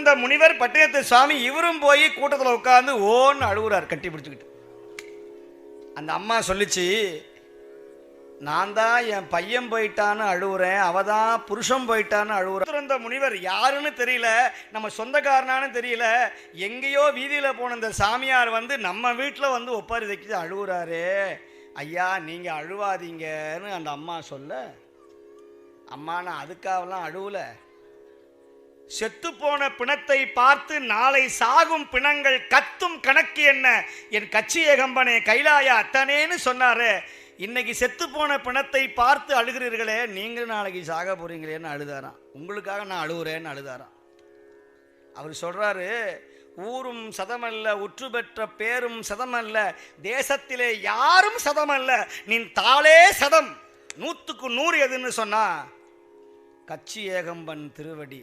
துறந்த முனிவர் பட்டினத்து சுவாமி இவரும் போய் கூட்டத்தில் உட்கார்ந்து ஓன்னு அழுகுறார் கட்டி பிடிச்சிக்கிட்டு. அந்த அம்மா சொல்லிச்சு நான் தான் என் பையன் போயிட்டான்னு அழுவுறேன் அவ தான் புருஷன் போயிட்டான்னு அழுகுறேன் துறந்த முனிவர் யாருன்னு தெரியல நம்ம சொந்தக்காரனான்னு தெரியல எங்கேயோ வீதியில் போன இந்த சாமியார் வந்து நம்ம வீட்டில் வந்து ஒப்பாரி தைக்கிது அழுகுறாரு ஐயா நீங்கள் அழுவாதீங்கன்னு அந்த அம்மா சொல்ல அம்மா நான் அதுக்காகலாம் அழுவலை. செத்துப்போன பிணத்தை பார்த்து நாளை சாகும் பிணங்கள் கத்தும் கணக்கு என்ன? என் கட்சி ஏகம்பனே கைலாயா அத்தனேன்னு சொன்னாரு. இன்னைக்கு செத்துப்போன பிணத்தை பார்த்து அழுகிறீர்களே நீங்களும் நாளைக்கு சாக போறீங்களேன்னு அழுதாராம். உங்களுக்காக நான் அழுகுறேன்னு அழுதாராம். அவர் சொல்றாரு ஊரும் சதமல்ல உற்று பெற்ற பேரும் சதமல்ல தேசத்திலே யாரும் சதமல்ல நீ தாளே சதம். நூற்றுக்கு நூறு எதுன்னு சொன்னா கட்சி ஏகம்பன் திருவடி.